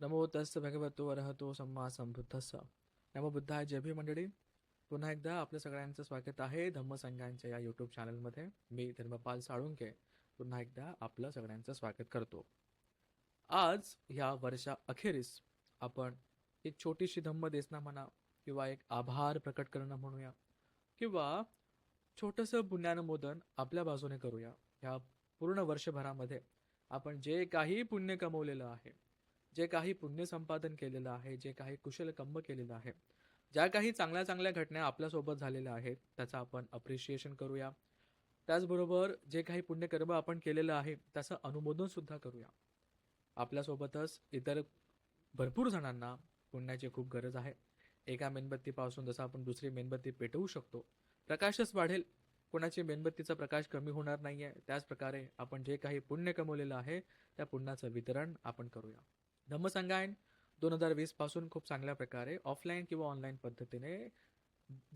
नमो तस् भगवतो अरहतो सम्मा संबुद्धस्स नमो बुद्धाय जय भी मंडळी। पुन्हा एकदा आपल्या सगळ्यांचं स्वागत आहे धम्मसंघांच्या या यूट्यूब चॅनलमध्ये मी धर्मपाल साळुंके पुन्हा एकदा आपलं सगळ्यांचं स्वागत करतो. आज ह्या वर्षा अखेरीस आपण एक छोटीशी धम्म देसना म्हणा किंवा एक आभार प्रकट करणं म्हणूया किंवा छोटंसं पुण्यानुमोदन आपल्या बाजूने करूया. ह्या पूर्ण वर्षभरामध्ये आपण जे काही पुण्य कमवलेलं आहे जे काही पुण्य संपादन केलेलं आहे जे काही कुशल कंब केलेलं आहे ज्या काही चांगल्या चांगल्या घटना आपल्यासोबत झालेल्या आहेत त्याचं आपण अप्रिशिएशन करूया. त्याचबरोबर जे काही पुण्यकर्म आपण केलेलं आहे त्याचं अनुमोदन सुद्धा करूया. आपल्यासोबतच इतर भरपूर जणांना पुण्याची खूप गरज आहे. एका मेणबत्तीपासून जसं आपण दुसरी मेणबत्ती पेटवू शकतो. प्रकाशच वाढेल. कोणाची मेणबत्तीचा प्रकाश कमी होणार नाही आहे त्याचप्रकारे आपण जे काही पुण्य कमवलेलं आहे त्या पुण्याचं वितरण आपण करूया. धम्मसंगायन दोन हजार वीसपासून खूप चांगल्या प्रकारे ऑफलाईन किंवा ऑनलाईन पद्धतीने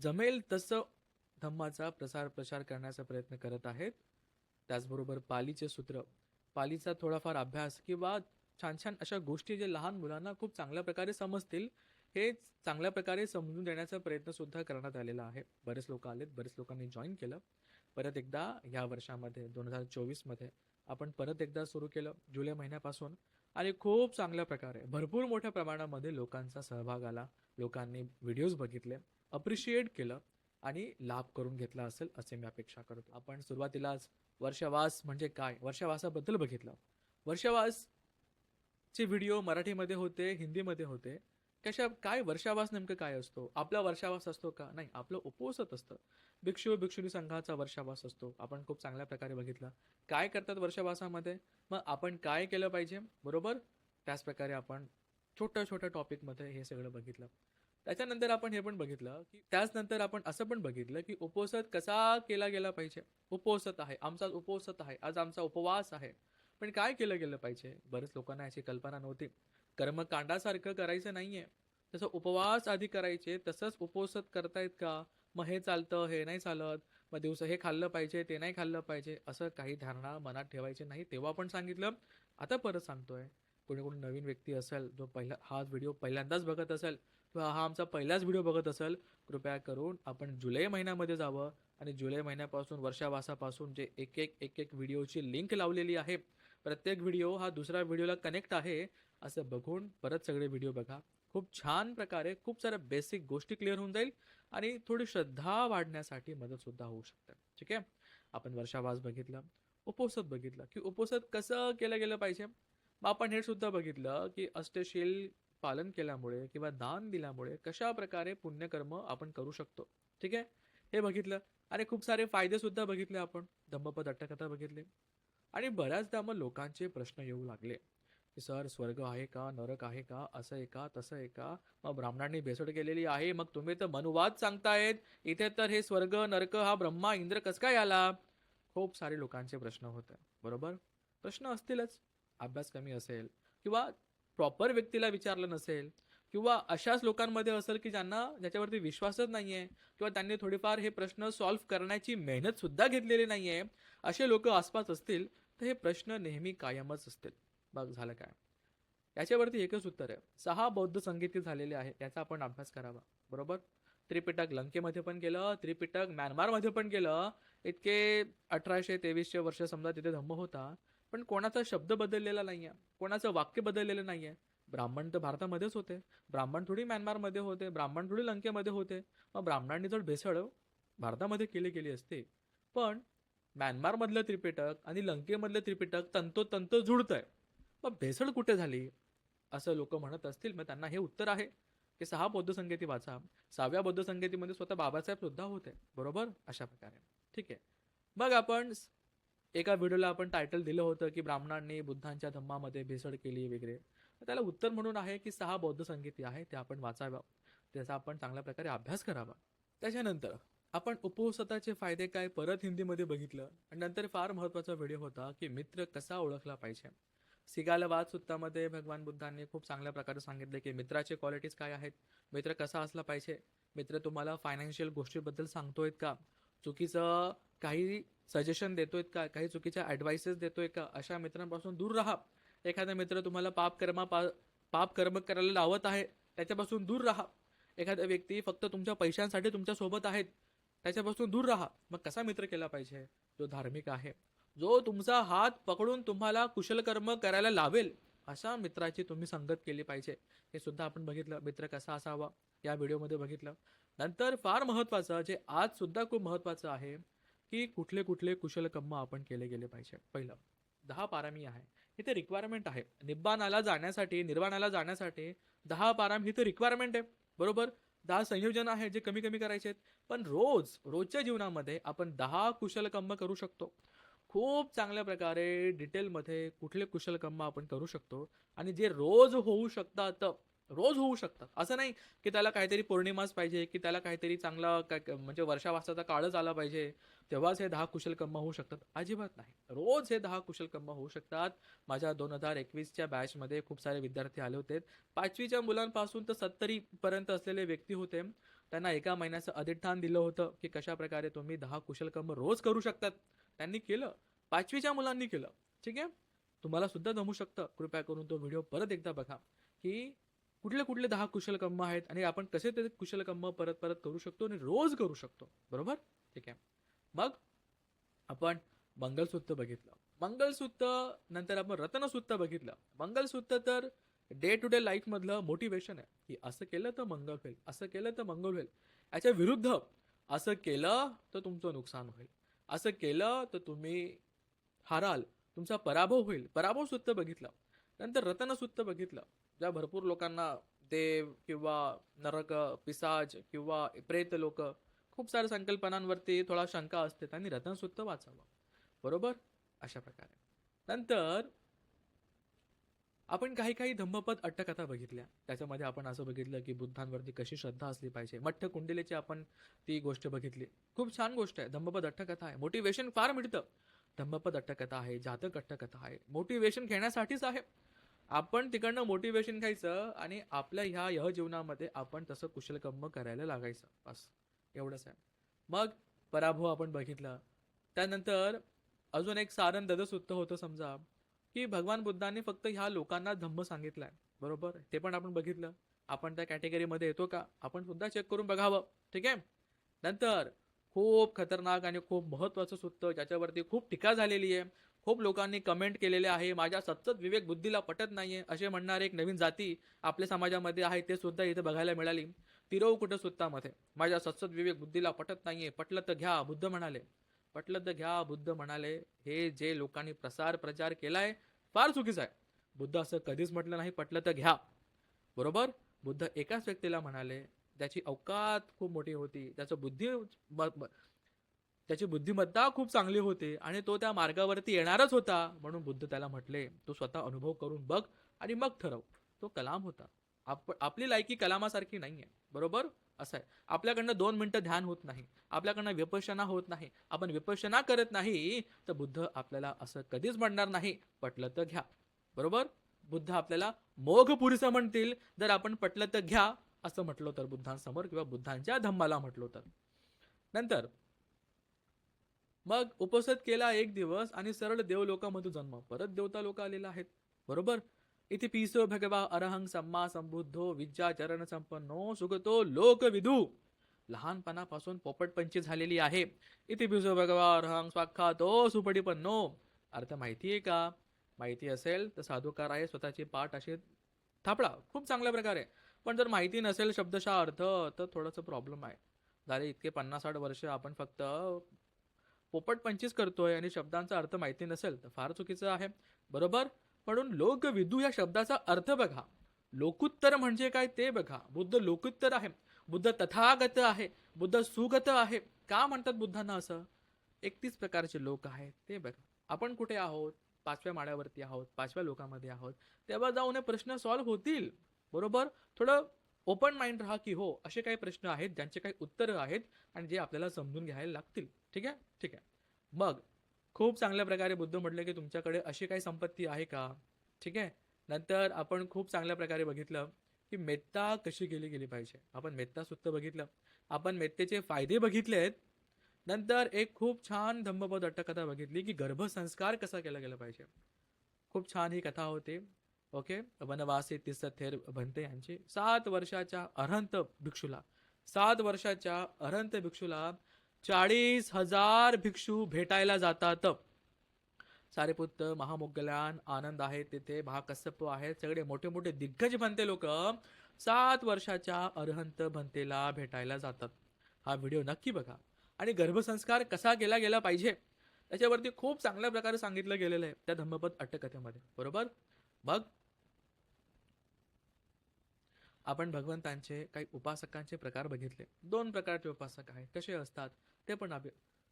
जमेल तसं धम्माचा प्रसार प्रसार करण्याचा प्रयत्न करत आहेत. त्याचबरोबर पालीचे सूत्र पालीचा थोडाफार अभ्यास किंवा छान छान अशा गोष्टी जे लहान मुलांना खूप चांगल्या प्रकारे समजतील हे चांगल्या प्रकारे समजून देण्याचा प्रयत्न सुद्धा करण्यात आलेला आहे. बरेच लोक आलेत बरेच लोकांनी जॉईन केलं. परत एकदा या वर्षामध्ये दोन हजार चोवीसमध्ये आपण परत एकदा सुरू केलं. जुलै महिन्यापासून आणि खूप चांगल्या प्रकारे भरपूर मोठ्या प्रमाणामध्ये लोकांचा सहभाग आला. लोकांनी व्हिडिओज बघितले अप्रिशिएट केलं आणि लाभ करून घेतला असेल असे मी अपेक्षा करतो. आपण सुरुवातीलाच वर्षवास म्हणजे काय? वर्षवासाबद्दल बघितलं. वर्षवासचे व्हिडिओ मराठीमध्ये होते हिंदीमध्ये होते. कशा काय वर्षावास नेमकं काय असतो? आपला वर्षावास असतो का? नाही आपलं उपोसत असतं. भिक्षू भिक्षुणी संघाचा वर्षावास असतो. आपण खूप चांगल्या प्रकारे बघितलं. काय करतात वर्षावासामध्ये? मग आपण काय केलं पाहिजे? बरोबर? त्याच प्रकारे आपण छोट्या छोट्या टॉपिकमध्ये हे सगळं बघितलं. त्याच्यानंतर आपण हे पण बघितलं की त्याचनंतर आपण असं पण बघितलं की उपोसत कसा केला गेला पाहिजे? उपवसत आहे. आमचा उपवसत आहे. आज आमचा उपवास आहे. पण काय केलं गेलं पाहिजे? बरेच लोकांना याची कल्पना नव्हती. कर्मकांडासारखं करायचं नाहीये. तसं उपवास आधी करायचे तसंच उपोसत करतायत का? मग हे चालतं हे नाही चालत. मग दिवस हे खाल्लं पाहिजे ते नाही खाल्लं पाहिजे असं काही धारणा मनात ठेवायची नाही. तेव्हा पण सांगितलं आता परत सांगतोय. कोणी कोणी नवीन व्यक्ती असेल जो पहिला हा व्हिडिओ पहिल्यांदाच बघत असेल किंवा हा आमचा पहिलाच व्हिडिओ बघत असेल कृपया करून आपण जुलै महिन्यामध्ये जावं. आणि जुलै महिन्यापासून वर्षावासापासून जे एक एक एक एक व्हिडिओची लिंक लावलेली आहे प्रत्येक व्हिडिओ हा दुसऱ्या व्हिडिओला कनेक्ट आहे असं बघून परत सगळे व्हिडिओ बघा. खूप छान प्रकारे खूप साऱ्या बेसिक गोष्टी क्लिअर होऊन जाईल आणि थोडी श्रद्धा वाढण्यासाठी मदत सुद्धा होऊ शकते. ठीक आहे? आपण वर्षावास बघितलं उपवसत बघितलं की उपवसत कसं केलं गेलं पाहिजे? मग आपण हे सुद्धा बघितलं की अष्टशील पालन केल्यामुळे किंवा दान दिल्यामुळे कशा प्रकारे पुण्यकर्म आपण करू शकतो? ठीक आहे? हे बघितलं. आणि खूप सारे फायदे सुद्धा बघितले आपण. धम्मपद अट्टकथा बघितले. आणि बऱ्याचदा मग लोकांचे प्रश्न येऊ लागले. की सर स्वर्ग आहे का? नरक आहे का? असं आहे का? तसं आहे का? मग ब्राह्मणांनी भेसड केलेली आहे. मग तुम्ही तर मनुवाद सांगतायत. इथे तर हे स्वर्ग नरक हा ब्रह्मा इंद्र कस काय आला? खूप सारे लोकांचे प्रश्न होते. बरोबर? प्रश्न असतीलच. अभ्यास कमी असेल किंवा प्रॉपर व्यक्तीला विचारलं नसेल किंवा अशाच लोकांमध्ये असेल की ज्यांना ज्याच्यावरती विश्वासच नाही आहे किंवा त्यांनी थोडीफार हे प्रश्न सॉल्व्ह करण्याची मेहनत सुद्धा घेतलेली आहे असे लोक आसपास असतील तर हे प्रश्न नेहमी कायमच असतील. बघ झालं काय? याच्यावरती एकच उत्तर आहे. सहा बौद्ध संगीती झालेले आहे याचा आपण अभ्यास करावा. बरोबर? त्रिपिटक लंकेमध्ये पण केलं त्रिपिटक म्यानमारमध्ये पण केलं इतके अठराशे तेवीसशे वर्ष समजा तिथे धम्म होता. पण कोणाचा शब्द बदललेला नाही आहे कोणाचं वाक्य बदललेलं नाही आहे ब्राह्मण तर भारतामध्येच होते. ब्राह्मण थोडी म्यानमारमध्ये होते. ब्राह्मण थोडी लंकेमध्ये होते. मग ब्राह्मणांनी जर भेसळ भारतामध्ये केली गेली असते. पण म्यानमारमधलं त्रिपिटक आणि लंकेमधलं त्रिपिटक तंतोतंत जुळतंय. मग भेसळ कुठे झाली? असं लोक म्हणत असतील. मग त्यांना हे उत्तर आहे की सहा बौद्ध संगीती वाचा. सहाव्या बौद्ध संगीतीमध्ये स्वतः बाबासाहेब सुद्धा होते. बरोबर? अशा प्रकारे. ठीक आहे. मग आपण एका व्हिडिओला आपण टायटल दिलं होतं की ब्राह्मणांनी बुद्धांच्या धम्मामध्ये भेसळ केली वगैरे. त्याला उत्तर म्हणून आहे की सहा बौद्ध संगीती आहे ते आपण वाचाव्या त्याचा आपण चांगल्या प्रकारे अभ्यास करावा. त्याच्यानंतर आपण उपवसताचे फायदे काय परत हिंदीमध्ये बघितलं? आणि नंतर फार महत्त्वाचा व्हिडिओ होता की मित्र कसा ओळखला पाहिजे. सिगालवाद सुत्तामध्ये भगवान बुद्धांनी खूप चांगल्या प्रकारे सांगितले की मित्राचे क्वालिटीज काय आहेत? मित्र कसा असला पाहिजे? मित्र तुम्हाला फायनान्शियल गोष्टीबद्दल सांगतोय का? चुकीचं काही सजेशन देतोय का? काही चुकीच्या ॲडवाइसेस देतोय का? अशा मित्रांपासून दूर राहा. एखादा मित्र तुम्हाला पाप कर्मा पा पाप कर्म करायला लावत आहे त्याच्यापासून दूर राहा. एखादा व्यक्ती फक्त तुमच्या पैशांसाठी तुमच्यासोबत आहेत त्याच्यापासून दूर राहा. मग कसा मित्र केला पाहिजे? जो धार्मिक आहे. जो तुमचा हात पकडून तुम्हाला कुशलकर्म करायला लावेल अशा मित्राची तुम्ही संगत केली पाहिजे. हे सुद्धा आपण बघितलं. मित्र कसा असावा? या व्हिडिओमध्ये बघितलं. नंतर फार महत्वाचं जे आज सुद्धा खूप महत्वाचं आहे की कुठले कुठले कुशल कर्म आपण केले गेले पाहिजे. पहिलं दहा पारामी आहे. इथे रिक्वायरमेंट आहे. निब्बाणाला जाण्यासाठी निर्वाणाला जाण्यासाठी दहा पाराम ही तर रिक्वायरमेंट आहे. बरोबर? दहा संयोजन आहे जे कमी कमी करायचे आहेत. पण रोज रोजच्या जीवनामध्ये आपण दहा कुशलकर्म करू शकतो. खूप चांगल्या प्रकारे डिटेलमध्ये कुठले कुशलकर्म आपण करू शकतो. आणि जे रोज होऊ शकतात रोज होऊ शकतात. असं नाही की त्याला काहीतरी पौर्णिमाच पाहिजे की त्याला काहीतरी चांगला काय म्हणजे वर्षावासाचा काळच आला पाहिजे. तेव्हाच हे दहा कुशल कर्म होऊ शकतात. अजिबात नाही. रोज हे दहा कुशल कर्म होऊ शकतात. माझ्या दोन हजार एकवीसच्या बॅचमध्ये खूप सारे विद्यार्थी आले होते. पाचवीच्या मुलांपासून तर सत्तरीपर्यंत असलेले व्यक्ती होते. त्यांना एका महिन्याचं अधिष्ठान दिलं होतं की कशा प्रकारे तुम्ही दहा कुशल कम्म रोज करू शकतात. त्यांनी केलं. पाचवीच्या मुलांनी केलं. ठीक आहे? तुम्हाला सुद्धा जमू शकतं. कृपया करून तो व्हिडिओ परत एकदा बघा. की कुठले कुठले दहा कुशल कर्म आहेत आणि आपण कसे ते कुशल कर्म परत परत करू शकतो आणि रोज करू शकतो. बरोबर? ठीक आहे. मग आपण मंगलसूत्र बघितलं. मंगलसूत्र नंतर आपण रत्नसूत्र बघितलं. मंगलसूत्र तर डे टू डे लाईफमधलं मोटिवेशन आहे. की असं केलं तर मंगल होईल असं केलं तर मंगल होईल. याच्या विरुद्ध असं केलं तर तुमचं नुकसान होईल. असं केलं तर तुम्ही हाराल तुमचा पराभव होईल. पराभव सूत्र बघितलं. नंतर रत्नसूत्र बघितलं. ज्या भरपूर लोकांना देव किंवा नरक पिसाज किंवा प्रेत लोक खूप साऱ्या संकल्पनांवरती थोडा शंका असते त्यांनी रत्नसूत्र वाचावं. बरोबर? अशा प्रकारे. नंतर आपण काही काही धम्मपद अट्टकथा बघितल्या. त्याच्यामध्ये आपण असं बघितलं की बुद्धांवरती कशी श्रद्धा असली पाहिजे. मठ्ठ कुंडलेची आपण ती गोष्ट बघितली. खूप छान गोष्ट आहे. धम्मपद अट्टकथा आहे. मोटिवेशन फार मिळतं. धम्मपद अट्टकथा आहे. जातक अट्टकथा आहे. मोटिवेशन घेण्यासाठीच आहे. आपण तिकडनं मोटिवेशन घ्यायचं आणि आपल्या ह्या यह जीवनामध्ये आपण तसं कुशलकर्म करायला लागायचं. बस. एवढंच आहे. मग पराभव आपण बघितला. त्यानंतर अजून एक सारण ददसुत्त होतं समजा की भगवान बुद्धांनी फक्त ह्या लोकांना धम्म सांगितलाय. बरोबर? ते पण आपण बघितलं. आपण त्या कॅटेगरीमध्ये येतो का? आपण सुद्धा चेक करून बघावं. ठीक आहे? नंतर खूप खतरनाक आणि खूप महत्वाचं सुत्त ज्याच्यावरती खूप टीका झालेली आहे. खूप लोकांनी कमेंट केलेले आहे माझ्या सतत विवेक बुद्धीला पटत नाहीये असे म्हणणारे एक नवीन जाती आपल्या समाजामध्ये आहे ते सुद्धा इथे बघायला मिळाली. तिरव कुठं सुत्तामध्ये? माझ्या सतसत विवेक बुद्धीला पटत नाहीये पटलं तर घ्या बुद्ध म्हणाले. पटलं तर घ्या बुद्ध म्हणाले हे जे लोकांनी प्रसार प्रचार केलाय फार चुकीचं आहे. बुद्ध असं कधीच म्हटलं नाही पटलं तर घ्या. बरोबर? बुद्ध एकाच व्यक्तीला म्हणाले त्याची अवकात खूप मोठी होती त्याचं बुद्धी त्याची बुद्धिमत्ता खूप चांगली होती आणि तो त्या मार्गावरती येणारच होता म्हणून बुद्ध त्याला म्हटले तू स्वतः अनुभव करून बघ आणि मग ठरव. तो कलाम होता. आप आपली लायकी कलामासारखी नाहीये. बरोबर? असं आहे. आपल्याकडनं दोन मिनटं ध्यान होत नाही. आपल्याकडनं विपशना होत नाही. आपण विपशना करत नाही तर बुद्ध आपल्याला असं कधीच म्हणणार नाही. पटलं तर घ्या. बरोबर? बुद्ध आपल्याला मोघ पुरीचं म्हणतील. जर आपण पटलं तर घ्या असं म्हटलं तर बुद्धांसमोर किंवा बुद्धांच्या धम्माला म्हटलो तर. नंतर मग उपस्थित केला एक दिवस आणि सरळ देवलोकामध्ये जन्म. परत देवता लोक आलेला आहेत. बरोबर? इथे पिसो भगवा अरहंग सम्मा संबुद्धो विद्या चरण संपन्नो सुगतो लोकविदू. लहानपणापासून पोपटपंची झालेली आहे. इथे पिसो भगवा अरहंग स्वाख्यातो सुपडीपन्नो. अर्थ माहिती आहे का? माहिती असेल तर साधुकार आहे स्वतःची पाठ असे थापडा खूप चांगल्या प्रकारे. पण जर माहिती नसेल शब्दशः अर्थ तर थोडंसं प्रॉब्लेम आहे. झाले इतके पन्नास साठ वर्ष आपण फक्त पोपट पंचवीस करतोय आणि शब्दांचा अर्थ माहिती नसेल तर फार चुकीचं आहे. बरोबर? म्हणून लोकविदू या शब्दाचा अर्थ बघा. लोकुत्तर म्हणजे काय ते बघा. बुद्ध लोकुत्तर आहे. बुद्ध तथागत आहे. बुद्ध सुगत आहे. का म्हणतात बुद्धांना असं? एकतीस प्रकारचे लोक आहेत. ते बघा. आपण कुठे आहोत? पाचव्या माळ्यावरती आहोत. पाचव्या लोकांमध्ये आहोत. तेव्हा जाऊन हे प्रश्न सॉल्व्ह होतील. बरोबर? थोडं ओपन माइंड राहा की हो असे काही प्रश्न आहेत ज्यांचे काही उत्तरं आहेत आणि जे आपल्याला समजून घ्यायला लागतील. ठीक आहे? ठीक आहे. मग खूप चांगल्या प्रकारे बुद्ध म्हटले की तुमच्याकडे अशी काही संपत्ती आहे का? ठीक आहे? नंतर आपण खूप चांगल्या प्रकारे बघितलं की मेत्ता कशी केली गेली पाहिजे. आपण मेत्ता सुद्धा बघितलं. आपण मेत्तेचे फायदे बघितले आहेत नंतर एक खूप छान धम्मपद अट्टकथा बघितली की गर्भसंस्कार कसा केला गेला पाहिजे. खूप छान ही कथा होती. ओके? वनवासी तिस थेर भंते यांची. सात वर्षाच्या अरहंत भिक्षूला. सात वर्षाच्या अरहंत भिक्षूला चाळीस हजार भिक्षू भेटायला जातात. सारेपुत्र महामोगलान आनंद आहे तिथे महाकස්සप आहेत सगळे मोठे मोठे दिग्गज भंते लोक. सात वर्षाच्या अरहंत भंतेला भेटायला जातात. हा व्हिडिओ नक्की बघा. आणि गर्भसंस्कार कसा केला गेला पाहिजे त्याच्यावरती खूप चांगल्या प्रकारे सांगितलं गेलेलं आहे त्या धम्मपद अट्टकथेमध्ये. बरोबर? मग आपण भगवंतांचे काही उपासकांचे प्रकार बघितले. दोन प्रकारचे उपासक आहेत. कसे असतात? ते पण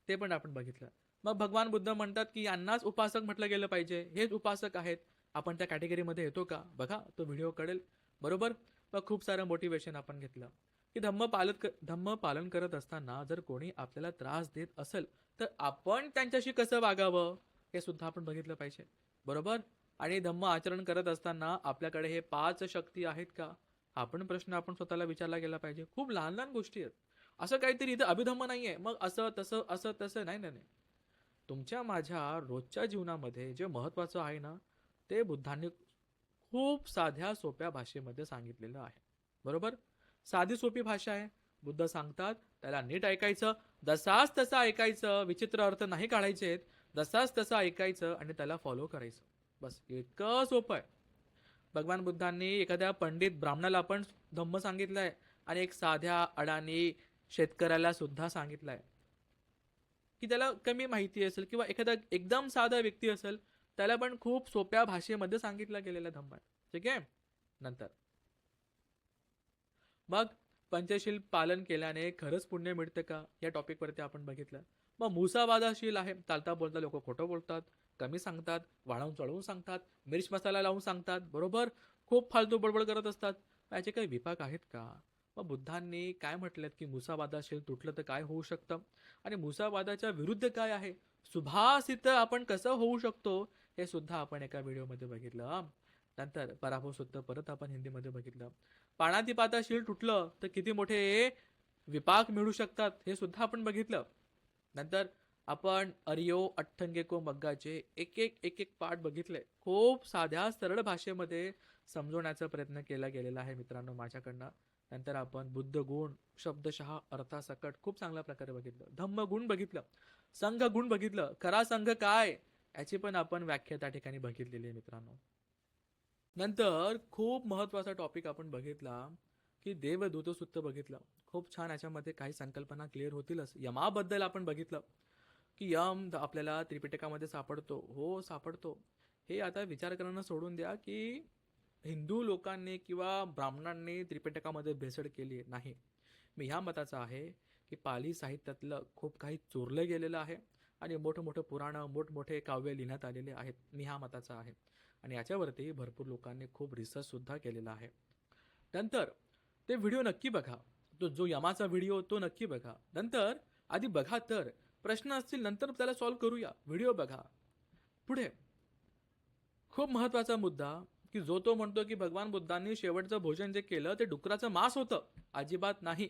ते पण आपण बघितलं. मग भगवान बुद्ध म्हणतात की यांनाच उपासक म्हटलं गेलं पाहिजे. हेच उपासक आहेत. आपण त्या कॅटेगरीमध्ये येतो का? बघा तो व्हिडिओ कळेल. बरोबर? मग खूप सारं मोटिवेशन आपण घेतलं. की धम्म पालत धम्म पालन करत असताना जर कोणी आपल्याला त्रास देत असेल तर आपण त्यांच्याशी कसं वागावं? हे सुद्धा आपण बघितलं पाहिजे. बरोबर? आणि धम्म आचरण करत असताना आपल्याकडे हे पाच शक्ती आहेत का? आपण प्रश्न आपण स्वतःला विचारला गेला पाहिजे. खूप लहान लहान गोष्टी आहेत. असं काहीतरी इथं अभिधम्म नाहीये. मग असं तसं असं तसं नाही नाही नाही. तुमच्या माझ्या रोजच्या जीवनामध्ये जे महत्वाचं आहे ना ते बुद्धांनी खूप साध्या सोप्या भाषेमध्ये सांगितलेलं आहे. बरोबर? साधी सोपी भाषा आहे. बुद्ध सांगतात त्याला नीट ऐकायचं जसाच तसा ऐकायचं विचित्र अर्थ नाही काढायचे आहेत जसाच तसा ऐकायचं आणि त्याला फॉलो करायचं. बस इतकं सोपं आहे. भगवान बुद्धांनी एखाद्या पंडित ब्राह्मणाला पण धम्म सांगितलंय आणि एक साध्या अडाणी शेतकऱ्याला सुद्धा सांगितलंय. की त्याला कमी माहिती असेल किंवा एखादा एकदम साधा व्यक्ती असेल त्याला पण खूप सोप्या भाषेमध्ये सांगितलं गेलेलं धम्म आहे. ठीक आहे? नंतर. मग पंचशील पालन केल्याने खरंच पुण्य मिळतं का? या टॉपिकवरती आपण बघितलं. मग मुसावादाशील आहे. चालता बोलता लोक खोटं बोलतात. कमी सांगतात वाढवून चढवून सांगतात मिर्च मसाला लावून सांगतात बरोबर? खूप फालतू बडबड करत असतात. याचे काही विपाक आहेत का? मग बुद्धांनी काय म्हटलं की मुसावादाशील तुटलं तर काय होऊ शकतं? आणि मुसावादाच्या विरुद्ध काय आहे? सुभासित आपण कसं होऊ शकतो? हे सुद्धा आपण एका व्हिडिओमध्ये बघितलं. नंतर पराभव सुद्धा परत आपण हिंदीमध्ये बघितलं. पाणातिपाताशील तुटलं तर किती मोठे विपाक मिळू शकतात हे सुद्धा आपण बघितलं. नंतर आपण अरियो अठ्ठंगेको मग्गाचे एक एक एक एक पाठ बघितले. खूप साध्या सरळ भाषेमध्ये समजवण्याचा प्रयत्न केला गेलेला आहे मित्रांनो माझ्याकडनं. नंतर आपण बुद्ध गुण शब्दशः अर्थासकट खूप चांगल्या प्रकारे बघितलं. धम्म गुण बघितलं. संघ गुण बघितलं. खरा संघ काय? याची पण आपण व्याख्या त्या ठिकाणी बघितलेली आहे मित्रांनो. नंतर खूप महत्त्वाचा टॉपिक आपण बघितला की देवदूतसूत्र बघितलं. खूप छान याच्यामध्ये काही संकल्पना क्लिअर होतीलच. यमाबद्दल आपण बघितलं. की यम आपल्याला त्रिपिटकामध्ये सापडतो. हो सापडतो. हे आता विचार करणं सोडून द्या की हिंदू लोकांनी किंवा ब्राह्मणांनी त्रिपिटकामध्ये भेसळ केली नाही. मी ह्या मताचा आहे की पाली साहित्यातलं खूप काही चोरलं गेलेलं आहे आणि मोठं मोठं पुराणं मोठमोठे काव्य लिहिण्यात आलेले आहेत. मी ह्या मताचा आहे. आणि याच्यावरती भरपूर लोकांनी खूप रिसर्चसुद्धा केलेला आहे. नंतर ते व्हिडिओ नक्की बघा. तो जो यमाचा व्हिडिओ तो नक्की बघा. नंतर आधी बघा तर प्रश्न असतील नंतर त्याला सॉल्व्ह करूया. व्हिडिओ बघा. पुढे. खूप महत्त्वाचा मुद्दा की जो तो म्हणतो की भगवान बुद्धांनी शेवटचं भोजन जे केलं ते डुकराचं मांस होतं. अजिबात नाही.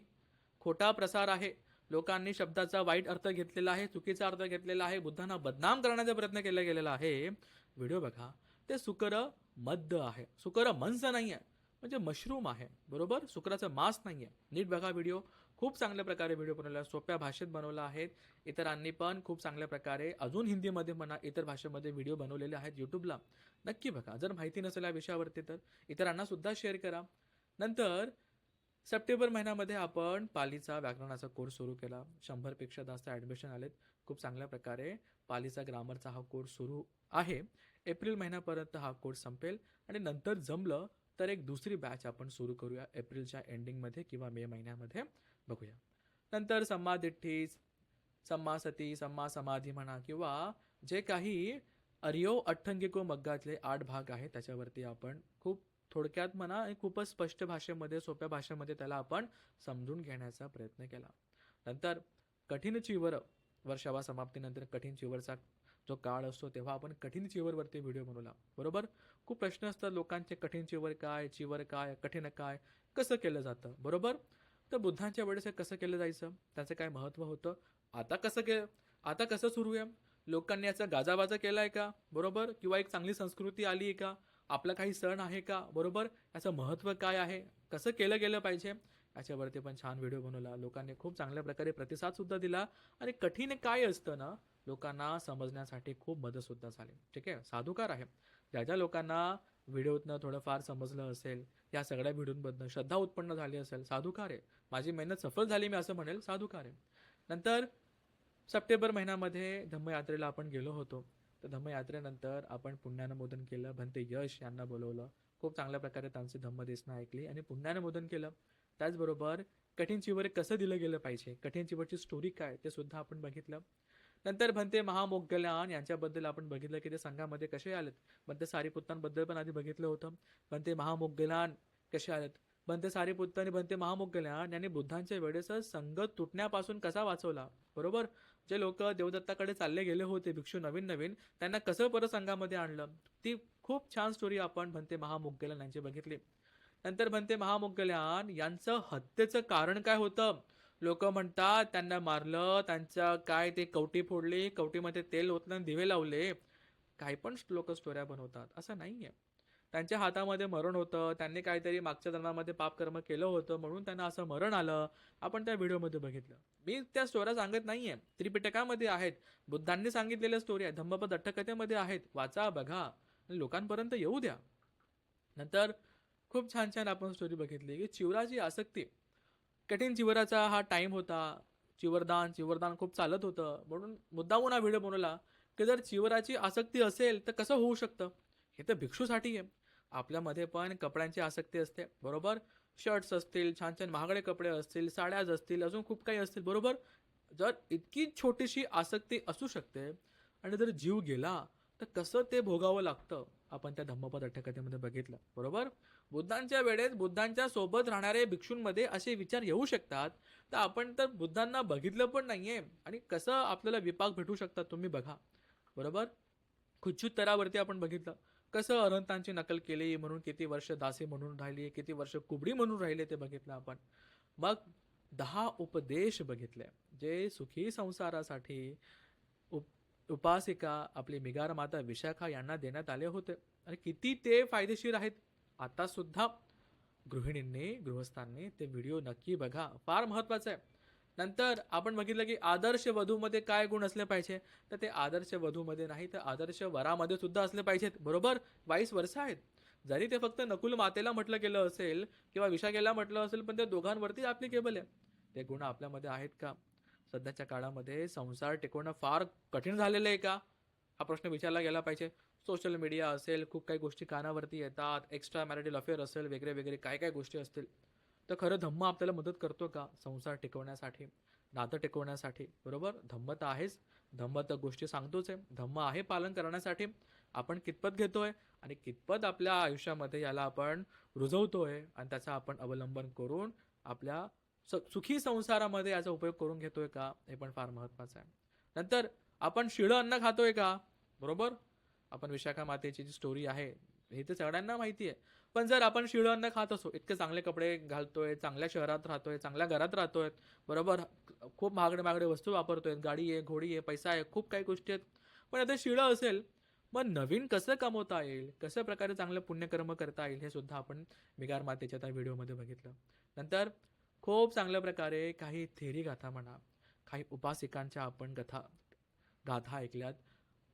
खोटा प्रसार आहे. लोकांनी शब्दाचा वाईट अर्थ घेतलेला आहे चुकीचा अर्थ घेतलेला आहे बुद्धांना बदनाम करण्याचा प्रयत्न केला गेलेला आहे. व्हिडिओ बघा. ते सुकर मद्द आहे. सुकर मंस नाही आहे म्हणजे मशरूम आहे. बरोबर? सुकराचं मांस नाही आहे नीट बघा व्हिडिओ खूप चांगल्या प्रकारे व्हिडिओ बनवला सोप्या भाषेत बनवला आहे इतरांनी पण खूप चांगल्या प्रकारे अजून हिंदीमध्ये म्हणा इतर भाषेमध्ये व्हिडिओ बनवलेले आहेत यूट्यूबला नक्की बघा जर माहिती नसेल या विषयावरती तर इतरांना सुद्धा शेअर करा. नंतर सप्टेंबर महिन्यामध्ये आपण पालीचा व्याकरणाचा कोर्स सुरू केला. शंभरपेक्षा जास्त ॲडमिशन आलेत. खूप चांगल्या प्रकारे पालीचा ग्रामरचा हा कोर्स सुरू आहे. एप्रिल महिन्यापर्यंत हा कोर्स संपेल. आणि नंतर जमलं तर एक दुसरी बॅच आपण सुरू करूया एप्रिलच्या एंडिंगमध्ये किंवा मे महिन्यामध्ये. बघूया. नंतर सम्मा दिठ्ठी सम्मा सती सम्मा समाधी म्हणा किंवा जे काही अरियो अठ्ठंगिको मग्गातले आठ भाग आहेत त्याच्यावरती आपण खूप थोडक्यात म्हणा आणि खूपच स्पष्ट भाषेमध्ये सोप्या भाषेमध्ये त्याला आपण समजून घेण्याचा प्रयत्न केला. नंतर कठीण चिवर वर्षावा समाप्तीनंतर कठीण चिवरचा जो काळ असतो तेव्हा आपण कठीण चिवरवरती व्हिडिओ बनवला. बरोबर? खूप प्रश्न असतात लोकांचे कठीण चिवर काय चिवर काय कठीण काय कसं केलं जातं? बरोबर? तर बुद्धांच्या वेळेस हे कसं केलं जायचं? त्याचं काय महत्त्व होतं? आता कसं के आता कसं सुरू आहे? लोकांनी याचा गाजावाजा आहे का? बरोबर? किंवा एक चांगली संस्कृती आली आहे का? आपला काही सण आहे का? बरोबर? याचं महत्त्व काय आहे? कसं केलं गेलं पाहिजे? याच्यावरती पण छान व्हिडिओ बनवला. लोकांनी खूप चांगल्या प्रकारे प्रतिसादसुद्धा दिला. आणि कठीण काय असतं ना लोकांना समजण्यासाठी खूप मदतसुद्धा झाली. ठीक आहे? साधुकार आहे. ज्या ज्या लोकांना व्हिडिओतनं थोडंफार समजलं असेल या सगळ्या व्हिडिओमधनं श्रद्धा उत्पन्न झाली असेल साधुकार आहे माझी मेहनत सफल झाली मी असं म्हणेल साधुकार आहे नंतर सप्टेंबर महिन्यामध्ये धम्मयात्रेला आपण गेलो होतो. तर धम्मयात्रेनंतर आपण पुण्यानुमोदन केलं भंते यश यांना बोलवलं. खूप चांगल्या प्रकारे त्यांची धम्मदेशनं ऐकली आणि पुण्यानुमोदन केलं. त्याचबरोबर कठीण चिवर कसं दिलं गेलं पाहिजे कठीण चिवरची स्टोरी काय ते सुद्धा आपण बघितलं. नंतर भंते महामोगल्यान यांच्याबद्दल आपण बघितलं की ते संघामध्ये कसे आलेत. भंते सारीपुत्तांबद्दल पण आधी बघितलं होतं. भंते महामोगल्यान कसे आलेत? भंते सारीपुत्त आणि भंते महामोगल्यान यांनी बुद्धांच्या वेळेस संघ तुटण्यापासून कसा वाचवला? बरोबर? जे लोक देवदत्ताकडे चालले गेले होते भिक्षू नवीन नवीन त्यांना कसं परत संघामध्ये आणलं? ती खूप छान स्टोरी आपण भंते महामोगल्यान यांची बघितली. नंतर भंते महामोगल्यान यांचं हत्येचं कारण काय होतं? लोक म्हणतात त्यांना मारलं त्यांच्या काय ते कवटी फोडली कवटीमध्ये तेल ओतलं दिवे लावले. काही पण लोक स्टोऱ्या बनवतात. असं नाही आहे त्यांच्या हातामध्ये मरण होतं त्यांनी काहीतरी मागच्या जन्मामध्ये पापकर्म केलं होतं म्हणून त्यांना असं मरण आलं. आपण त्या व्हिडिओमध्ये बघितलं. मी त्या स्टोऱ्या सांगत नाही आहे त्रिपिटकामध्ये आहेत. बुद्धांनी सांगितलेल्या स्टोरी आहेत धम्मपद अट्टकथेमध्ये आहेत. वाचा बघा. लोकांपर्यंत येऊ द्या. नंतर खूप छान छान आपण स्टोरी बघितली. की चिवराची आसक्ती. कठीण चिवराचा हा टाइम होता. चिवरदान चिवरदान खूप चालत होतं. म्हणून मुद्दामून हा व्हिडिओ बनवला की जर चिवराची आसक्ती असेल तर कसं होऊ शकतं? हे तर भिक्षूसाठी आहे. आपल्यामध्ये पण कपड्यांची आसक्ती असते. बरोबर? शर्ट्स असतील छान छान महागडे कपडे असतील साड्याज असतील अजून खूप काही असतील. बरोबर? जर इतकी छोटीशी आसक्ती असू शकते आणि जर जीव गेला तर कसं ते भोगावं लागतं? आपण त्या धम्मपद अठ्ठकथेमध्ये बघितलं. बरोबर? बुद्धांच्या वेळेस बुद्धांच्या सोबत राहणारे भिक्षूंमध्ये असे विचार येऊ शकतात. तर आपण तर बुद्धांना बघितलं पण नाहीये. आणि कसं आपल्याला विपाक भेटू शकतात तुम्ही बघा. बरोबर? खुच्छूत तरावरती आपण बघितलं. कसं अनंतांची नकल केली म्हणून किती वर्ष दासी म्हणून राहिली किती वर्ष कुबडी म्हणून राहिले ते बघितलं आपण. मग दहा उपदेश बघितले. जे सुखी संसारासाठी उप उपासिका आपली मिगार माता विशाखा यांना देण्यात आले होते. आणि किती ते फायदेशीर आहेत. आतासुद्धा गृहिणींनी गृहस्थांनी ते व्हिडिओ नक्की बघा. फार महत्त्वाचं आहे. नंतर आपण बघितलं की आदर्श वधूमध्ये काय गुण असले पाहिजे? तर ते आदर्श वधूमध्ये नाही तर आदर्श वरामध्ये सुद्धा असले पाहिजेत. बरोबर? वाईस वर्ष आहेत. जरी ते फक्त नकुल मातेला म्हटलं गेलं असेल किंवा विशाखेला म्हटलं असेल पण ते दोघांवरती आपली केबल आहे. ते गुण आपल्यामध्ये आहेत का? सध्याच्या काळामध्ये संसार टिकवणं फार कठीण झालेलं आहे का? हा प्रश्न विचारला गेला पाहिजे. सोशल मीडिया असेल खूप काही गोष्टी कानावरती येतात एक्स्ट्रा मॅरिटल अफेअर असेल वगैरे वगैरे काय काय गोष्टी असतील. तर खरं धम्म आपल्याला मदत करतो का? संसार टिकवण्यासाठी नातं टिकवण्यासाठी. बरोबर? धम्म तर आहेच. धम्म तर गोष्टी सांगतोच आहे. धम्म आहे पालन करण्यासाठी. आपण कितपत घेतोय आणि कितपत आपल्या आयुष्यामध्ये याला आपण रुजवतोय आणि त्याचा आपण अवलंबन करून आपल्या स सुखी संसारामध्ये याचा उपयोग करून घेतोय का? हे पण फार महत्वाचं आहे. नंतर आपण शिळं अन्न खातोय का? बरोबर? आपण विशाखा मातेची जी स्टोरी आहे हे तर सगळ्यांना माहिती आहे. पण जर आपण शिळं अन्न खात असो इतके चांगले कपडे घालतोय चांगल्या शहरात राहतोय चांगल्या घरात राहतोय बरोबर खूप महागडे महागडे वस्तू वापरतोय गाडी आहे घोडी आहे पैसा आहे खूप काही गोष्टी आहेत. पण आता शिळं असेल मग नवीन कसं कमवता येईल? कशा प्रकारे चांगलं पुण्यकर्म करता येईल? हे सुद्धा आपण बिगार मातेच्या त्या व्हिडिओमध्ये बघितलं. नंतर खूप चांगल्या प्रकारे काही थेरी गाथा म्हणा काही उपासिकांच्या आपण कथा गाथा ऐकल्यात.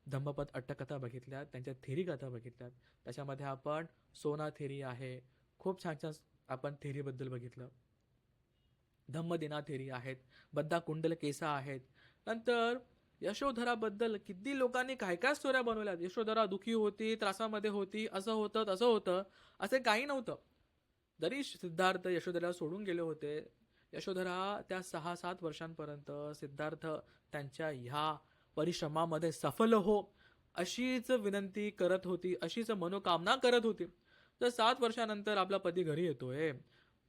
धम्मपद अट्टकथा बघितल्यात त्यांच्या थेरी कथा बघितल्यात. त्याच्यामध्ये आपण सोना थेरी आहे. खूप छान छान आपण थेरीबद्दल बघितलं. धम्मदिना थेरी आहेत बद्दा कुंडल केसा आहेत. नंतर यशोधराबद्दल किती लोकांनी काय काय स्टोऱ्या बनवल्यात. यशोधरा दुखी होती त्रासामध्ये होती असं होतं तसं होतं असे काही नव्हतं. जरी सिद्धार्थ यशोधरा सोडून गेले होते यशोधरा त्या सहा सात वर्षांपर्यंत सिद्धार्थ त्यांच्या ह्या परिश्रमामध्ये सफल हो. अशीच विनंती करत होती अशीच मनोकामना करत होती. तर सात वर्षानंतर आपला पती घरी येतोय.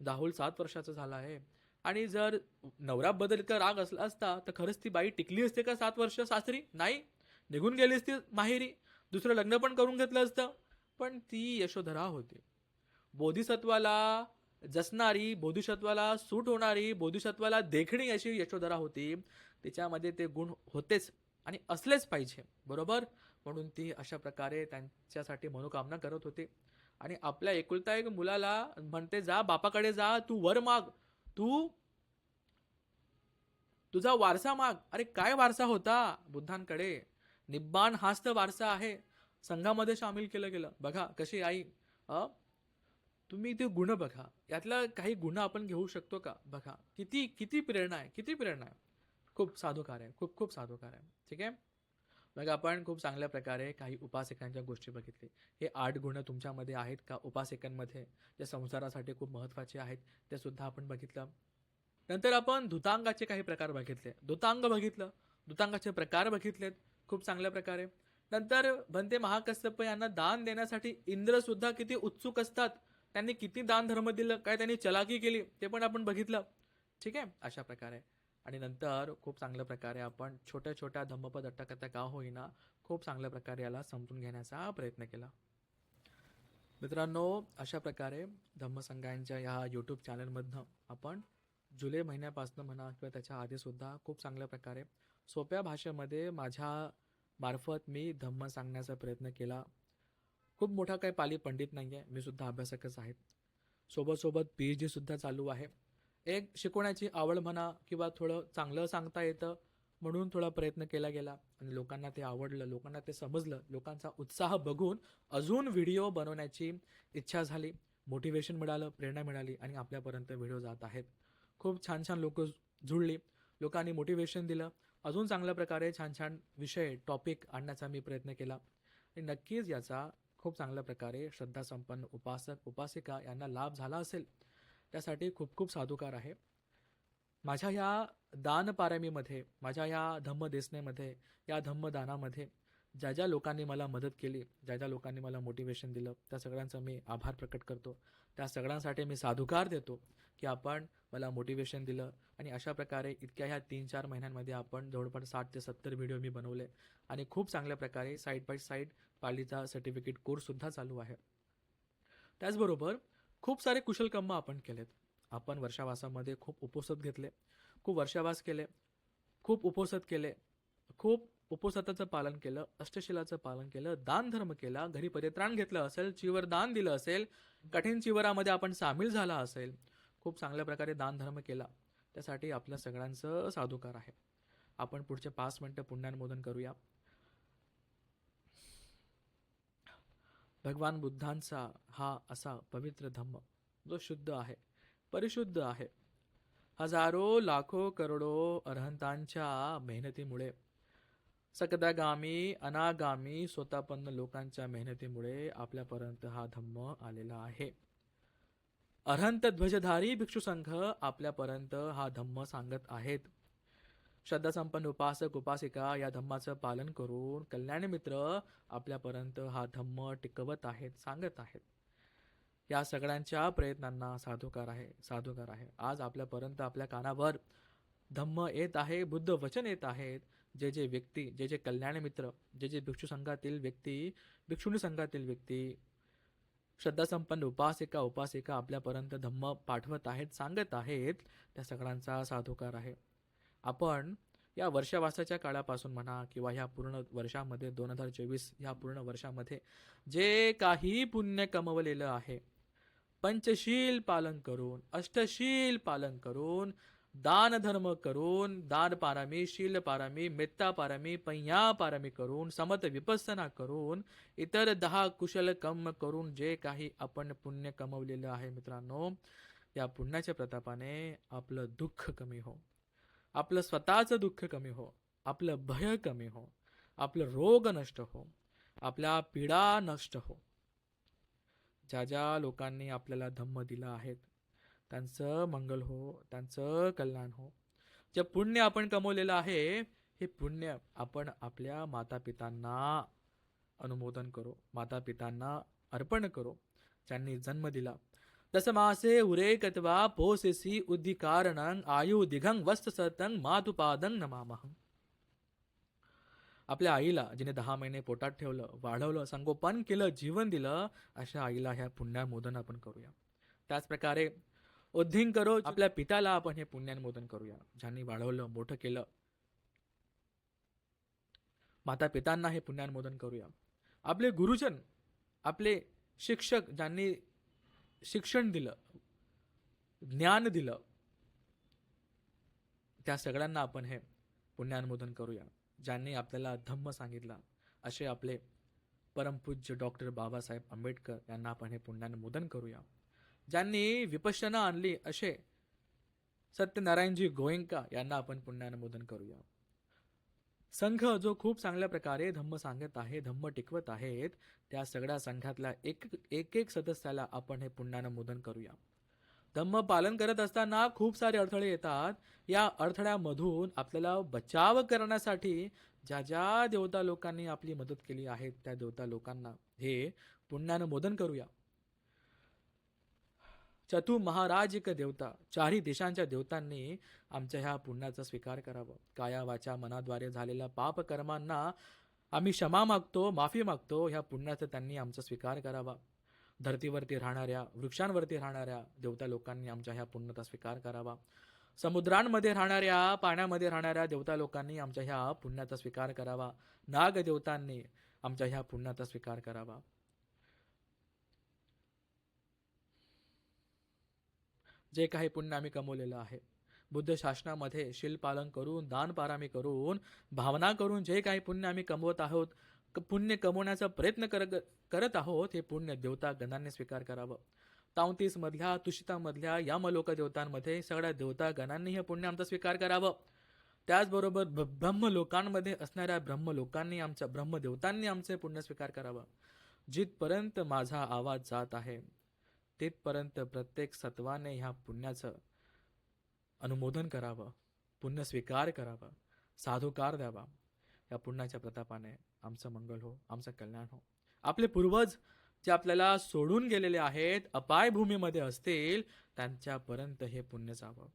राहुल सात वर्षाचा झाला आहे. आणि जर नवऱ्याबद्दल इतका राग असला असता तर खरंच ती बाई टिकली असते का सात वर्ष सासरी? नाही. निघून गेली असती माहेरी. दुसरं लग्न पण करून घेतलं असतं. पण ती यशोधरा होती. बोधिसत्वाला जसणारी बोधिसत्वाला सूट होणारी बोधिसत्वाला देखणी अशी यशोधरा होती. तिच्यामध्ये ते गुण होतेच. आणि असलेच पाहिजे बरोबर? म्हणून ती अशा प्रकारे त्यांच्यासाठी मनोकामना करत होते. आणि आपल्या एकुलता एक मुलाला म्हणते जा बापाकडे जा तू वर माग. तू तुझा वारसा माग. अरे काय वारसा होता? बुद्धांकडे. निब्बाण हाच तर वारसा आहे. संघामध्ये सामील केलं गेलं. बघा कशी आई? अ तुम्ही ते गुण बघा. यातला काही गुण आपण घेऊ शकतो का? बघा किती किती प्रेरणा आहे किती प्रेरणा आहे. खूप साधुकार आहे खूप खूप साधुकार आहे. ठीक आहे? मग आपण खूप चांगल्या प्रकारे काही उपासकांच्या गोष्टी बघितली. हे आठ गुण तुमच्यामध्ये आहेत का? उपासकांमध्ये जे संसारासाठी खूप महत्त्वाचे आहेत ते सुद्धा आपण बघितलं. नंतर आपण धुतांगाचे काही प्रकार बघितले. धुतांग बघितलं. धुतांगाचे प्रकार बघितलेत खूप चांगल्या प्रकारे. नंतर भंते महाकश्यप यांना दान देण्यासाठी इंद्रसुद्धा किती उत्सुक असतात. त्यांनी किती दान धर्म दिलं काय त्यांनी चलाकी केली ते पण आपण बघितलं. ठीक आहे? अशा प्रकारे. आणि नंतर खूप चांगल्या प्रकारे आपण छोट्या छोट्या धम्मपद अट्टकथा का होईना खूप चांगल्या प्रकारे याला समजून घेण्याचा प्रयत्न केला. मित्रांनो अशा प्रकारे धम्मसंघांच्या ह्या यूट्यूब चॅनलमधनं आपण जुलै महिन्यापासून म्हणा किंवा त्याच्या आधीसुद्धा खूप चांगल्या प्रकारे सोप्या भाषेमध्ये माझ्या मार्फत मी धम्म सांगण्याचा प्रयत्न केला. खूप मोठा काही पाली पंडित नाही आहे मी सुद्धा अभ्यासकच आहे. सोबतसोबत पी एच डीसुद्धा चालू आहे. एक शिकवण्याची आवड म्हणा किंवा थोडं चांगलं सांगता येतं म्हणून थोडा प्रयत्न केला गेला. आणि लोकांना ते आवडलं लोकांना ते समजलं लोकांचा उत्साह बघून अजून व्हिडिओ बनवण्याची इच्छा झाली. मोटिवेशन मिळालं प्रेरणा मिळाली आणि आपल्यापर्यंत व्हिडिओ जात आहेत. खूप छान छान लोक जुळली. लोकांनी मोटिवेशन दिलं. अजून चांगल्या प्रकारे छान छान विषय टॉपिक आणण्याचा मी प्रयत्न केला. आणि नक्कीच याचा खूप चांगल्या प्रकारे श्रद्धासंपन्न उपासक उपासिका यांना लाभ झाला असेल. त्यासाठी खूप खूप साधुकार आहे. माझ्या ह्या दानपारमीमध्ये माझ्या या धम्मदेसनेमध्ये या धम्मदानामध्ये ज्या ज्या लोकांनी मला मदत केली ज्या ज्या लोकांनी मला मोटिवेशन दिलं त्या सगळ्यांचा मी आभार प्रकट करतो. त्या सगळ्यांसाठी मी साधुकार देतो की आपण मला मोटिवेशन दिलं आणि अशा प्रकारे इतक्या ह्या तीन चार महिन्यांमध्ये आपण जवळपास साठ ते सत्तर व्हिडिओ मी बनवले आणि खूप चांगल्या प्रकारे साईड बाय साईड पालीचा सर्टिफिकेट कोर्ससुद्धा चालू आहे. त्याचबरोबर खूप सारे कुशल कर्म आपण केलेत. आपण वर्षावासामध्ये खूप उपोसत घेतले खूप वर्षावास केले खूप उपोसत केले खूप उपोसताचं पालन केलं अष्टशिलाचं पालन केलं दानधर्म केला घरी परित्राण घेतलं असेल चिवर दान दिलं असेल कठीण चिवरामध्ये आपण सामील झाला असेल खूप चांगल्या प्रकारे दानधर्म केला त्यासाठी आपल्या सगळ्यांचं साधुकार आहे. आपण पुढचे पाच मिनटं पुण्यानुमोदन करूया. भगवान बुद्धांचा हा असा पवित्र धम्म जो शुद्ध आहे परिशुद्ध आहे. हजारो लाखो करोडो अर्हंतांच्या मेहनतीमुळे सकदागामी अनागामी स्वतःपन्न लोकांच्या मेहनतीमुळे आपल्यापर्यंत हा धम्म आलेला आहे. अर्हंत ध्वजधारी भिक्षू संघ आपल्यापर्यंत हा धम्म सांगत आहेत. श्रद्धासंपन्न उपासक उपासिका या धम्माचं पालन करून कल्याण मित्र आपल्यापर्यंत हा धम्म टिकवत आहेत सांगत आहेत. या सगळ्यांच्या प्रयत्नांना साधुकार आहे साधुकार आहे. आज आपल्यापर्यंत आपल्या कानावर धम्म येत आहे बुद्ध वचन येत आहेत. जे जे व्यक्ती जे जे कल्याण मित्र जे जे भिक्षू संघातील व्यक्ती भिक्षुणी संघातील व्यक्ती श्रद्धासंपन्न उपासिका उपासिका आपल्यापर्यंत धम्म पाठवत आहेत सांगत आहेत त्या सगळ्यांचा साधुकार आहे. आपण या वर्षावासाच्या काळापासून म्हणा किंवा ह्या पूर्ण वर्षामध्ये दोन हजार चोवीस ह्या पूर्ण वर्षामध्ये जे काही पुण्य कमवलेलं आहे पंचशील पालन करून अष्टशील पालन करून दान धर्म करून दान पारामी शील पारामी मित्ता पारामी पय्या पारामी करून समत विपसना करून इतर दहा कुशल कम करून जे काही आपण पुण्य कमवलेलं आहे मित्रांनो या पुण्याच्या प्रतापाने आपलं दुःख कमी हो. आपलं स्वतःचं दुःख कमी हो आपलं भय कमी हो आपलं रोग नष्ट हो आपल्या पीडा नष्ट हो. ज्या ज्या लोकांनी आपल्याला धम्म दिला आहेत त्यांचं मंगल हो त्यांचं कल्याण हो. जे पुण्य आपण कमवलेलं आहे हे पुण्य आपण आपल्या मातापितांना अनुमोदन करू मातापितांना अर्पण करो ज्यांनी जन्म दिला. दसमासे उरे कत्वा पोसेसी उद्धिकारणं आयु दिघं वस्त सतं मातुपादं नमामहं आपल्या आईला जिने दहा महिने पोटात ठेवलं वाढवलं संगोपन केलं जीवन दिलं अशा आईला ह्या पुण्यामोदन आपण करूया। त्याच प्रकारे उद्धिंग करो आपल्या पित्याला आपण हे पुण्यानुमोदन करूया। ज्यांनी वाढवलं मोठं केलं माता पितांना हे पुण्यानुमोदन करूया। आपले गुरुजन आपले शिक्षक ज्यांनी शिक्षण दिलं ज्ञान दिलं त्या सगळ्यांना आपण हे पुण्यानुमोदन करूया ज्यांनी आपल्याला धम्म सांगितला असे आपले परमपूज्य डॉक्टर बाबासाहेब आंबेडकर यांना आपण हे पुण्यानुमोदन करूया. ज्यांनी विपश्यना आणली असे सत्यनारायणजी गोयंका यांना आपण पुण्यानुमोदन करूया. संघ जो खूप चांगल्या प्रकारे धम्म सांगत आहे धम्म टिकवत आहेत त्या सगळ्या संघातल्या एक एक एक सदस्याला आपण हे पुण्यानुमोदन करूया. धम्म पालन करत असताना खूप सारे अडथळे येतात. या अडथळ्यामधून आपल्याला बचाव करण्यासाठी ज्या ज्या देवता लोकांनी आपली मदत केली आहे त्या देवता लोकांना हे पुण्यानुमोदन करूया. चतु महाराजिक देवता. चारही देशांच्या देवतांनी आमच्या ह्या पुण्याचा स्वीकार करावा. काया वाचा मनाद्वारे झालेल्या पाप कर्मांना आम्ही क्षमा मागतो माफी मागतो. ह्या पुण्याचा त्यांनी आमचा स्वीकार करावा. धर्तीवरती राहणाऱ्या वृक्षांवरती राहणाऱ्या देवता लोकांनी आमच्या ह्या पुण्याचा स्वीकार करावा. समुद्रांमध्ये राहणाऱ्या पाण्यामध्ये राहणाऱ्या देवता लोकांनी आमच्या ह्या पुण्याचा स्वीकार करावा. नाग देवतांनी आमच्या ह्या पुण्याचा स्वीकार करावा. जे काही पुण्य आम्ही कमवलेलं आहे. बुद्ध शासनामध्ये शिलपालन करून दानपारामी करून भावना करून जे काही पुण्य आम्ही कमवत आहोत क- पुण्य कमवण्याचा प्रयत्न कर करत आहोत हे पुण्य देवता गणांनी स्वीकार करावं. तावतीसमधल्या तुषितामधल्या तुषिता देवतांमध्ये सगळ्या देवता गणांनी हे पुण्य आमचा स्वीकार करावं. त्याचबरोबर ब- ब्रह्मलोकांमध्ये असणाऱ्या ब्रह्मलोकांनी आमच्या ब्रह्मदेवतांनी आमचे पुण्य स्वीकार करावं. जिथपर्यंत माझा आवाज जात आहे तेथपर्यंत प्रत्येक सत्वाने ह्या पुण्याचं अनुमोदन करावं पुण्य स्वीकार करावं साधुकार द्यावा. या पुण्याच्या प्रतापाने आमचं मंगल हो आमचं कल्याण हो. आपले पूर्वज जे आपल्याला सोडून गेलेले आहेत अपाय भूमीमध्ये असतील त्यांच्यापर्यंत हे पुण्य जावं.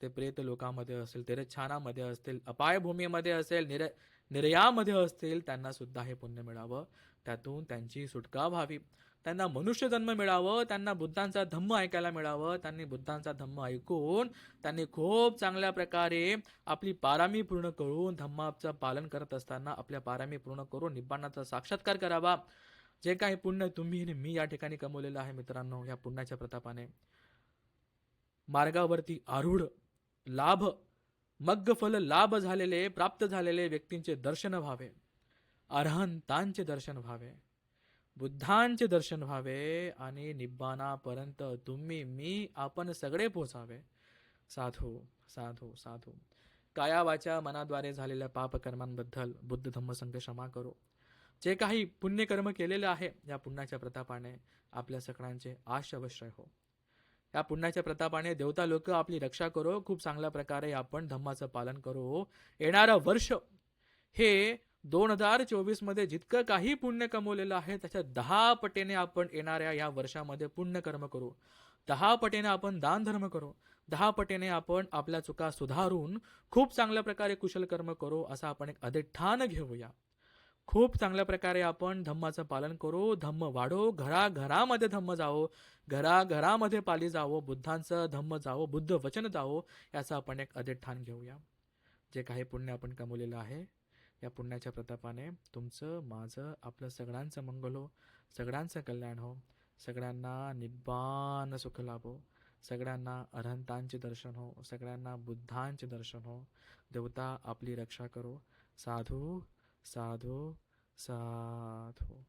ते प्रेत लोकामध्ये असेल तिरछानामध्ये असतील अपाय भूमीमध्ये असेल निर निर्यामध्ये असतील त्यांना सुद्धा हे पुण्य मिळावं. त्यातून त्यांची सुटका व्हावी. त्यांना मनुष्य जन्म मिळावं त्यांना बुद्धांचा धम्म ऐकायला मिळावं त्यांनी बुद्धांचा धम्म ऐकून त्यांनी खूप चांगल्या प्रकारे आपली पारामी पूर्ण करून धम्माचं पालन करत असताना आपल्या पारामी पूर्ण करून निब्बाणाचा साक्षात्कार करावा. जे काही पुण्य तुम्ही मी या ठिकाणी कमवलेलं आहे मित्रांनो या पुण्याच्या प्रतापाने. मार्गावरती आरूढ लाभ मग्गफल लाभ झालेले प्राप्त झालेले व्यक्तींचे दर्शन व्हावे. अर्हंतांचे दर्शन व्हावे. बुद्धांचे दर्शन व्हावे आणि निब्बाणापर्यंत तुम्ही मी आपण सगळे पोचावे. साधू साधू साधू. कायावाच्या मनाद्वारे झालेल्या पापकर्मांबद्दल बुद्ध धम्मसंघ क्षमा करो. जे काही पुण्यकर्म केलेलं आहे या पुण्याच्या प्रतापाने आपल्या सगळ्यांचे आश हो. या पुण्याच्या प्रतापाने देवता लोक आपली रक्षा करो. खूप चांगल्या प्रकारे आपण धम्माचं पालन करो. येणारं वर्ष हे दोन हजार चोवीसमध्ये जितकं काही पुण्य कमवलेलं आहे त्याच्या दहा पटीने आपण येणाऱ्या या वर्षामध्ये पुण्यकर्म करू. दहा पटीने आपण दानधर्म करू. दहा पटीने आपण आपल्या चुका सुधारून खूप चांगल्या प्रकारे कुशल कर्म करू असा आपण एक अधिष्ठान घेऊया. खूप चांगल्या प्रकारे आपण धम्माचं पालन करू. धम्म वाढो घराघरामध्ये धम्म जावो घराघरामध्ये पाली जावो बुद्धांचं धम्म जावो बुद्ध वचन जावो याचं आपण एक अधिष्ठान घेऊया. जे काही पुण्य आपण कमवलेलं आहे या पुण्याच्या प्रतापाने तुमचं माझं आपलं सगळ्यांचं मंगल हो सगळ्यांचं कल्याण हो सगळ्यांना निब्बान सुख लाभो सगळ्यांना अरहंतांचे दर्शन हो सगळ्यांना बुद्धांचे दर्शन हो देवता आपली रक्षा करो साधू साधू साधू.